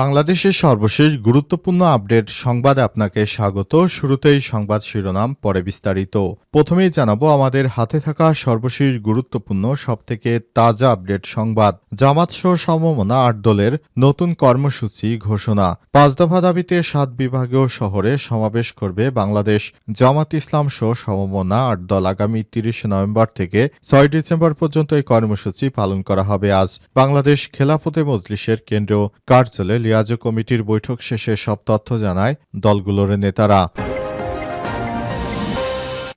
বাংলাদেশের সর্বশেষ গুরুত্বপূর্ণ আপডেট সংবাদে আপনাকে স্বাগত। শুরুতেই সংবাদ শিরোনাম, পরে বিস্তারিত। প্রথমেই জানাব, আমাদের হাতে থাকা সর্বশেষ গুরুত্বপূর্ণ, সবথেকে তাজা আপডেট সংবাদ। জামাত সহ সমমনা আট দলের নতুন কর্মসূচি ঘোষণা। পাঁচ দফা দাবিতে সাত বিভাগীয় শহরে সমাবেশ করবে বাংলাদেশ। জামাত ইসলাম সহ সমমনা আট দল আগামী তিরিশে নভেম্বর থেকে ছয় ডিসেম্বর পর্যন্ত এই কর্মসূচি পালন করা হবে আজ। বাংলাদেশ খেলাফতে মজলিসের কেন্দ্রীয় কার্যালয়ে লিয়াজো কমিটির বৈঠক শেষে সব তথ্য জানায় দলগুলোর নেতারা।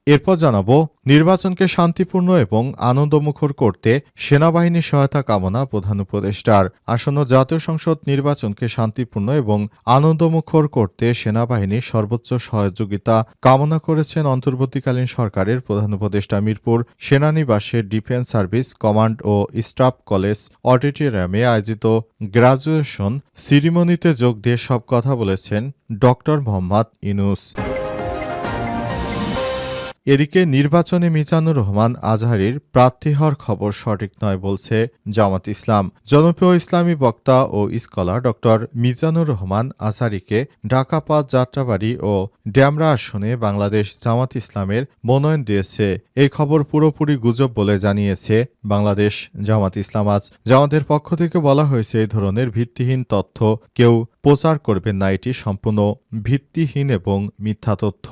এরপর জানাব, নির্বাচনকে শান্তিপূর্ণ এবং আনন্দমুখর করতে সেনাবাহিনীর সহায়তা কামনা প্রধান উপদেষ্টার। আসন্ন জাতীয় সংসদ নির্বাচনকে শান্তিপূর্ণ এবং আনন্দমুখর করতে সেনাবাহিনীর সর্বোচ্চ সহযোগিতা কামনা করেছেন অন্তর্বর্তীকালীন সরকারের প্রধান উপদেষ্টা মিরপুর সেনানিবাসের ডিফেন্স সার্ভিস কমান্ড ও স্টাফ কলেজ অডিটোরিয়ামে আয়োজিত গ্রাজুয়েশন সিরিমনিতে যোগ দিয়ে সব কথা বলেছেন ডক্টর মোহাম্মদ ইনুস। এদিকে নির্বাচনে মিজানুর রহমান আজহারির প্রার্থী হওয়ার খবর সঠিক নয় বলছে জামাত ইসলাম। জনপ্রিয় ইসলামী বক্তা ও স্কলার ডক্টর মিজানুর রহমান আজহারিকে ঢাকা পাঁচ যাত্রাবাড়ি ও ড্যামরা আসনে বাংলাদেশ জামাত ইসলামের মনোনয়ন দিয়েছে। এই খবর পুরোপুরি গুজব বলে জানিয়েছে বাংলাদেশ জামাত ইসলাম। আজ জামাতের পক্ষ থেকে বলা হয়েছে এই ধরনের ভিত্তিহীন তথ্য কেউ প্রচার করবেন না, এটি সম্পূর্ণ ভিত্তিহীন এবং মিথ্যা তথ্য।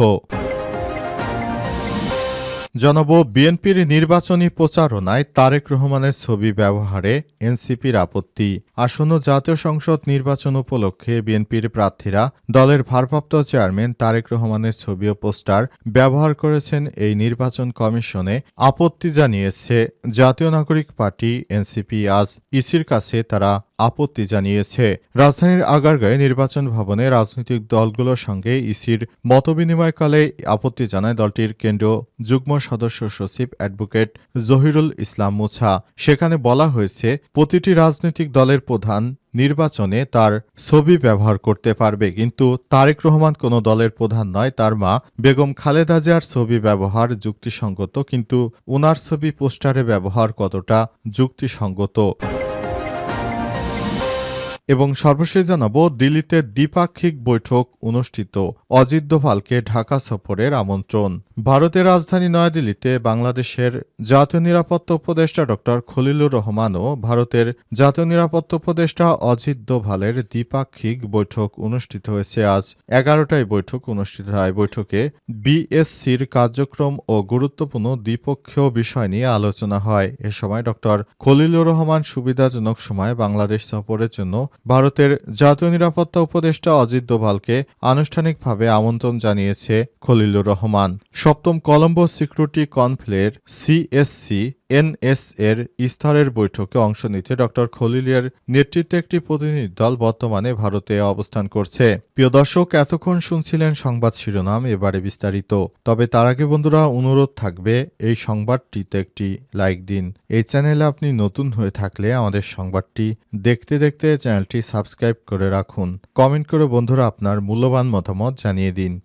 জনব বিএনপির নির্বাচনী প্রচারণায় তারেক রহমানের ছবি ব্যবহারে এনসিপির আপত্তি। আসন্ন জাতীয় সংসদ নির্বাচন উপলক্ষে বিএনপির প্রার্থীরা দলের ভারপ্রাপ্ত চেয়ারম্যান তারেক রহমানের ছবি ও পোস্টার ব্যবহার করেছেন এই নির্বাচন কমিশনে আপত্তি জানিয়েছে জাতীয় নাগরিক পার্টি এনসিপি। আজ ইসির কাছে তারা আপত্তি জানিয়েছে। রাজধানীর আগারগাঁয়ে নির্বাচন ভবনে রাজনৈতিক দলগুলোর সঙ্গে ইসির মতবিনিময়কালে আপত্তি জানায় দলটির কেন্দ্রীয় যুগ্ম সদস্য সচিব অ্যাডভোকেট জহিরুল ইসলাম মুছা। সেখানে বলা হয়েছে, প্রতিটি রাজনৈতিক দলের প্রধান নির্বাচনে তার ছবি ব্যবহার করতে পারবে, কিন্তু তারেক রহমান কোনো দলের প্রধান নয়, তার মা বেগম খালেদা জিয়ার ছবি ব্যবহার যুক্তিসঙ্গত, কিন্তু উনার ছবি পোস্টারে ব্যবহার কতটা যুক্তিসঙ্গত? এবং সর্বশেষ জানাব, দিল্লিতে দ্বিপাক্ষিক বৈঠক অনুষ্ঠিত। অজিত দোভালকে ঢাকা সফরের আমন্ত্রণ। ভারতের রাজধানী নয়াদিল্লিতে বাংলাদেশের জাতীয় নিরাপত্তা উপদেষ্টা ড. খলিলুর রহমান ও ভারতের জাতীয় নিরাপত্তা উপদেষ্টা অজিত দোভালের দ্বিপাক্ষিক বৈঠক অনুষ্ঠিত হয়েছে। আজ এগারোটায় বৈঠক অনুষ্ঠিত হয়। বৈঠকে বিএসসির কার্যক্রম ও গুরুত্বপূর্ণ দ্বিপক্ষীয় বিষয় নিয়ে আলোচনা হয়। এ সময় ড. খলিলুর রহমান সুবিধাজনক সময় বাংলাদেশ সফরের জন্য ভারতের জাতীয় নিরাপত্তা উপদেষ্টা অজিত দোভালকে আনুষ্ঠানিকভাবে আমন্ত্রণ জানিয়েছে খলিলুর রহমান। সপ্তম কলম্বো সিকিউরিটি কনফ্লের সিএসসি এনএস এর স্তরের বৈঠকে অংশ নিতে ড. খলিলিয়ার নেতৃত্বে একটি প্রতিনিধি দল বর্তমানে ভারতে অবস্থান করছে। প্রিয় দর্শক, এতক্ষণ শুনছিলেন সংবাদ শিরোনাম, এবারে বিস্তারিত। তবে তার আগে বন্ধুরা, অনুরোধ থাকবে, এই সংবাদটিতে একটি লাইক দিন। এই চ্যানেলে আপনি নতুন হয়ে থাকলে আমাদের সংবাদটি দেখতে দেখতে চ্যানেলটি সাবস্ক্রাইব করে রাখুন। কমেন্ট করে বন্ধুরা আপনার মূল্যবান মতামত জানিয়ে দিন।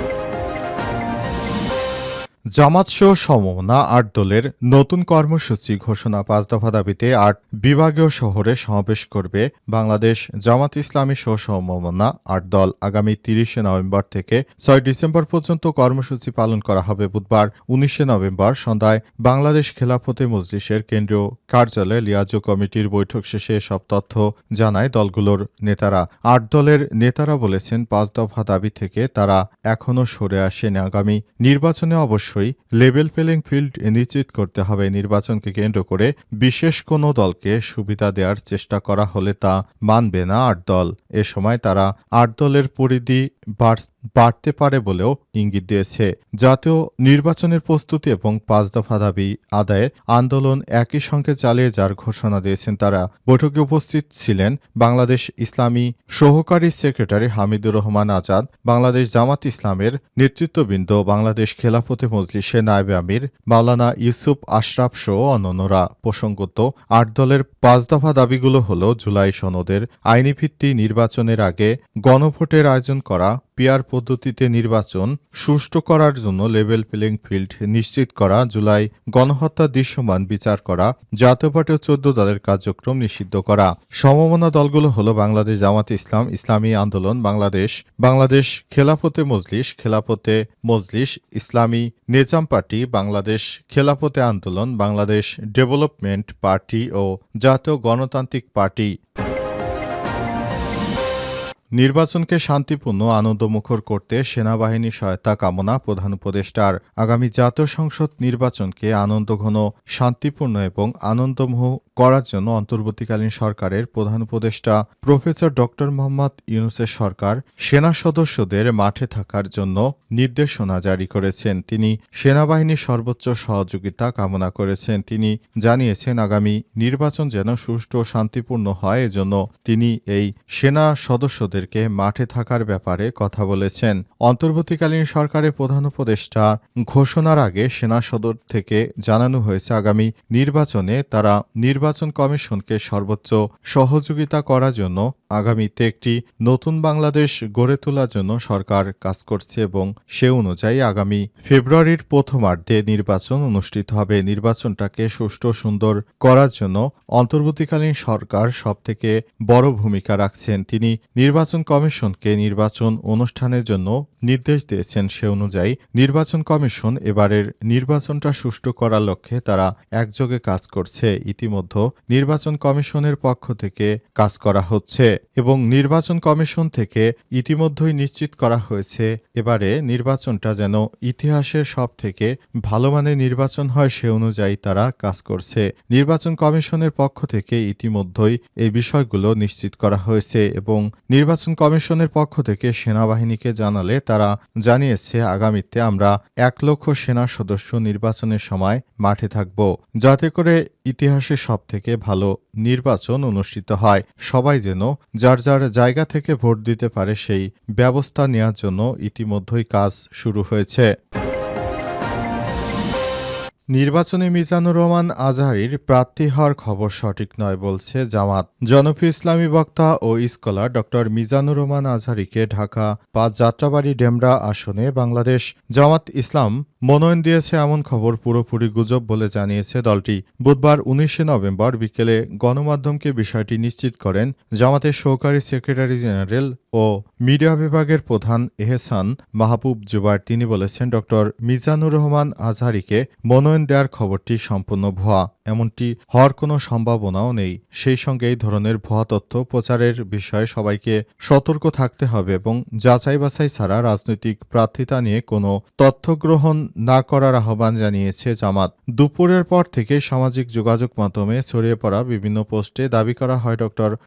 জামাত সহ সমমনা আট দলের নতুন কর্মসূচি ঘোষণা পাঁচ দফা দাবিতে আট বিভাগীয় শহরে সমাবেশ করবে বাংলাদেশ জামাত ইসলামী সহ সমমনা আট দল। আগামী তিরিশে নভেম্বর থেকে ছয় ডিসেম্বর পর্যন্ত কর্মসূচি পালন করা হবে বুধবার, উনিশে নভেম্বর সন্ধ্যায় বাংলাদেশ খেলাফতে মজলিসের কেন্দ্রীয় কার্যালয়ে লিয়াজো কমিটির বৈঠক শেষে সব তথ্য জানায় দলগুলোর নেতারা। আট দলের নেতারা বলেছেন, পাঁচ দফা দাবি থেকে তারা এখনও সরে আসেন। আগামী নির্বাচনে অবশ্যই লেভেল প্লেইং ফিল্ড নিশ্চিত করতে হবে নির্বাচনকে কেন্দ্র করে বিশেষ কোনো দলকে সুবিধা দেওয়ার চেষ্টা করা হলে তা মানবে না আট দল। এ সময় তারা আট দলের পরিধি বাড়তে পারে বলেও ইঙ্গিত দিয়েছে। জাতীয় নির্বাচনের প্রস্তুতি এবং পাঁচ দফা দাবি আদায়ের আন্দোলন একই সঙ্গে চালিয়ে যার ঘোষণা দিয়েছেন তারা। বৈঠকে উপস্থিত ছিলেন বাংলাদেশ ইসলামী সহকারী সেক্রেটারি হামিদুর রহমান আজাদ, বাংলাদেশ জামাত ইসলামের নেতৃত্ববৃন্দ, বাংলাদেশ খেলাফতে মজলিসে নায়েবে আমির, মাওলানা ইউসুফ আশরাফ সহ অন্যান্যরা। প্রসঙ্গত, আট দলের পাঁচ দফা দাবিগুলো হল জুলাই সনদের আইনি ভিত্তি নির্বাচনের আগে গণভোটের আয়োজন করা পিয়ার পদ্ধতিতে নির্বাচন সুষ্ঠু করার জন্য লেভেল প্লেইং ফিল্ড নিশ্চিত করা, জুলাই গণহত্যা দৃশ্যমান বিচার করা, জাতীয় পার্টি চোদ্দ দলের কার্যক্রম নিষিদ্ধ করা। সমমনা দলগুলো হল বাংলাদেশ জামাত ইসলাম, ইসলামী আন্দোলন, বাংলাদেশ বাংলাদেশ খেলাফতে মজলিস খেলাফতে মজলিস, ইসলামী নেজাম পার্টি, বাংলাদেশ খেলাফতে আন্দোলন, বাংলাদেশ ডেভেলপমেন্ট পার্টি ও জাতীয় গণতান্ত্রিক পার্টি। নির্বাচনকে শান্তিপূর্ণ, আনন্দমুখর করতে সেনাবাহিনী সহায়তা কামনা প্রধান উপদেষ্টার। আগামী জাতীয় সংসদ নির্বাচনকে আনন্দঘন, শান্তিপূর্ণ এবং আনন্দমুহ করার জন্য অন্তর্বর্তীকালীন সরকারের প্রধান উপদেষ্টা প্রফেসর ড মোহাম্মদ ইউনুসের সরকার সেনা সদস্যদের মাঠে থাকার জন্য নির্দেশনা জারি করেছেন। তিনি সেনাবাহিনীর সর্বোচ্চ সহযোগিতা কামনা করেছেন। তিনি জানিয়েছেন, আগামী নির্বাচন যেন সুষ্ঠু শান্তিপূর্ণ হয়, এজন্য তিনি এই সেনা সদস্যদেরকে মাঠে থাকার ব্যাপারে কথা বলেছেন। অন্তর্বর্তীকালীন সরকারের প্রধান উপদেষ্টা ঘোষণার আগে সেনা সদর থেকে জানানো হয়েছে, আগামী নির্বাচনে তারা নির্বাচন কমিশনকে সর্বোচ্চ সহযোগিতা করার জন্য আগামীতে একটি নতুন বাংলাদেশ গড়ে তোলার জন্য সরকার কাজ করছে এবং সে অনুযায়ী আগামী ফেব্রুয়ারির প্রথমার্ধে নির্বাচন অনুষ্ঠিত হবে। নির্বাচনটাকে সুষ্ঠু সুন্দর করার জন্য অন্তর্বর্তীকালীন সরকার সবথেকে বড় ভূমিকা রাখছেন। তিনি নির্বাচন কমিশনকে নির্বাচন অনুষ্ঠানের জন্য নির্দেশ দিয়েছেন সে অনুযায়ী নির্বাচন কমিশন এবারের নির্বাচনটা সুষ্ঠু করার লক্ষ্যে তারা একযোগে কাজ করছে। ইতিমধ্যে নির্বাচন কমিশনের পক্ষ থেকে কাজ করা হচ্ছে এবং নির্বাচন কমিশন থেকে ইতিমধ্যেই নিশ্চিত করা হয়েছে এবারে নির্বাচনটা যেন ইতিহাসের সব থেকে ভালো মানের নির্বাচন হয় সে অনুযায়ী তারা কাজ করছে। নির্বাচন কমিশনের পক্ষ থেকে ইতিমধ্যেই এই বিষয়গুলো নিশ্চিত করা হয়েছে এবং নির্বাচন কমিশনের পক্ষ থেকে সেনাবাহিনীকে জানালে তারা জানিয়েছে, আগামীতে আমরা এক লক্ষ সেনা সদস্য নির্বাচনের সময় মাঠে থাকব। যাতে করে ইতিহাসে সব থেকে ভালো নির্বাচন অনুষ্ঠিত হয়। সবাই যেন যার যার জায়গা থেকে ভোট দিতে পারে সেই ব্যবস্থা নেওয়ার জন্য ইতিমধ্যেই কাজ শুরু হয়েছে। নির্বাচনে মিজানুর রহমান আজহারির প্রার্থী হওয়ার খবর সঠিক নয় বলছে জামাত। জনপ্রিয় ইসলামী বক্তা ও স্কলার ড মিজানুর রহমান আজহারিকে ঢাকা পাঁচ যাত্রাবাড়ি ডেমরা আসনে বাংলাদেশ জামাত ইসলাম মনোনয়ন দিয়েছে এমন খবর পুরোপুরি গুজব বলে জানিয়েছে দলটি। বুধবার উনিশে নভেম্বর বিকেলে গণমাধ্যমকে বিষয়টি নিশ্চিত করেন জামাতের সহকারী সেক্রেটারি জেনারেল ও মিডিয়া বিভাগের প্রধান এহসান মাহবুব জুবার তিনি বলেছেন, ড. মিজানুর রহমান আজহারিকে মনোনয়ন দেওয়ার খবরটি সম্পূর্ণ ভুয়া। এমনটি হওয়ার কোনো সম্ভাবনাও নেই। সেই সঙ্গে এই ধরনের ভুয়া তথ্য প্রচারের বিষয়ে সবাইকে সতর্ক থাকতে হবে এবং যাচাই বাছাই ছাড়া রাজনৈতিক প্রার্থিতা নিয়ে কোনো তথ্য গ্রহণ না করার আহ্বান জানিয়েছে জামাত। দুপুরের পর থেকে সামাজিক যোগাযোগ মাধ্যমে ছড়িয়ে পড়া বিভিন্ন পোস্টে দাবি করা হয় ড।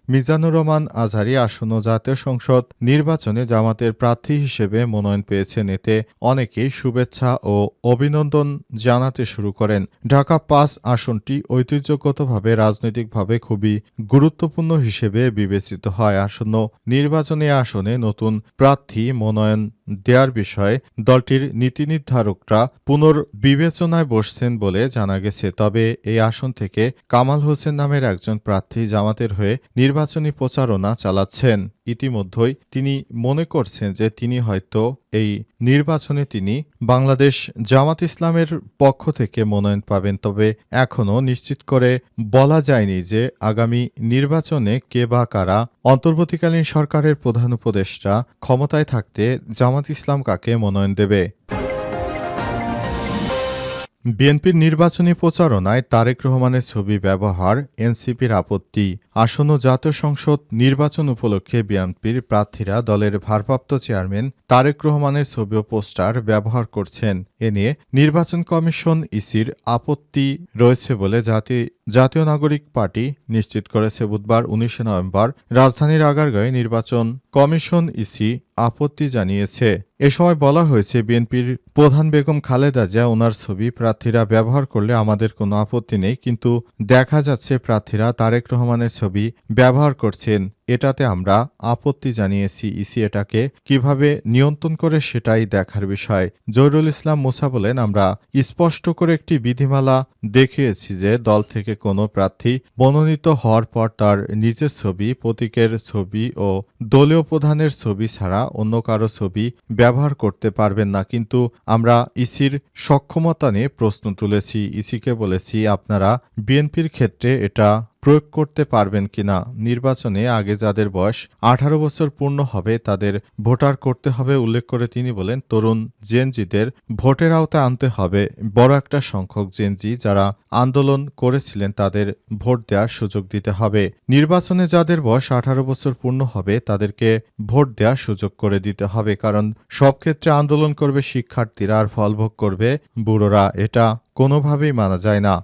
মিজানুর রহমান আজহারি আসন্ন জাতীয় সংসদ নির্বাচনে জামাতের প্রার্থী হিসেবে মনোনয়ন পেয়েছেন। এতে অনেকেই শুভেচ্ছা ও অভিনন্দন জানাতে শুরু করেন। ঢাকা পাঁচ আসনটি ঐতিহ্যগতভাবে, রাজনৈতিকভাবে খুবই গুরুত্বপূর্ণ হিসেবে বিবেচিত হয়। আসন্ন নির্বাচনী আসনে নতুন প্রার্থী মনোনয়ন দেওয়ার বিষয়ে দলটির নীতি নির্ধারকরা পুনর্বিবেচনায় বসছেন বলে জানা গেছে। তবে এই আসন থেকে কামাল হোসেন নামের একজন প্রার্থী জামাতের হয়ে নির্বাচনী প্রচারণা চালাচ্ছেন। ইতিমধ্যেই তিনি মনে করছেন যে তিনি হয়তো এই নির্বাচনে তিনি বাংলাদেশ জামাত ইসলামের পক্ষ থেকে মনোনয়ন পাবেন। তবে এখনও নিশ্চিত করে বলা যায়নি যে আগামী নির্বাচনে কে বা কারা অন্তর্বর্তীকালীন সরকারের প্রধান উপদেষ্টা ক্ষমতায় থাকতে জামাত ইসলাম কাকে মনোনয়ন দেবে? বিএনপির নির্বাচনী প্রচারণায় তারেক রহমানের ছবি ব্যবহার এনসিপির আপত্তি। আসন্ন জাতীয় সংসদ নির্বাচন উপলক্ষে বিএনপির প্রার্থীরা দলের ভারপ্রাপ্ত চেয়ারম্যান তারেক রহমানের ছবি ও পোস্টার ব্যবহার করছেন। এ নিয়ে নির্বাচন কমিশন ইসির আপত্তি রয়েছে বলে জাতি, জাতীয় নাগরিক পার্টি নিশ্চিত করেছে বুধবার উনিশে নভেম্বর রাজধানীর আগারগাঁয়ে নির্বাচন কমিশন ইসি আপত্তি জানিয়েছে। এ সময় বলা হয়েছে, বিএনপির প্রধান বেগম খালেদা জিয়া ওনার ছবি প্রার্থীরা ব্যবহার করলে আমাদের কোনো আপত্তি নেই, কিন্তু দেখা যাচ্ছে প্রার্থীরা তারেক রহমানের ছবি ব্যবহার করছেন। এটাতে আমরা আপত্তি জানিয়েছি। ইসি এটাকে কীভাবে নিয়ন্ত্রণ করে সেটাই দেখার বিষয়। জহিরুল ইসলাম মুসা বলেন, আমরা স্পষ্ট করে একটি বিধিমালা দেখিয়েছি যে দল থেকে কোনো প্রার্থী মনোনীত হওয়ার পর তার নিজের ছবি, প্রতীকের ছবি ও দলীয় প্রধানের ছবি ছাড়া অন্য কারও ছবি ব্যবহার করতে পারবেন না। কিন্তু আমরা ইসির সক্ষমতা নিয়ে প্রশ্ন তুলেছি। ইসিকে বলেছি, আপনারা বিএনপির ক্ষেত্রে এটা প্রয়োগ করতে পারবেন কিনা? নির্বাচনে আগে যাদের বয়স আঠারো বছর পূর্ণ হবে, তাদের ভোটার করতে হবে উল্লেখ করে তিনি বলেন, তরুণ জেনজিদের ভোটের আওতায় আনতে হবে। বড় একটা সংখ্যক জেনজি যারা আন্দোলন করেছিলেন, তাদের ভোট দেওয়ার সুযোগ দিতে হবে। নির্বাচনে যাদের বয়স আঠারো বছর পূর্ণ হবে, তাদেরকে ভোট দেওয়ার সুযোগ করে দিতে হবে, কারণ সব ক্ষেত্রে আন্দোলন করবে শিক্ষার্থীরা আর ফলভোগ করবে বুড়োরা। এটা কোনোভাবেই মানা যায় না।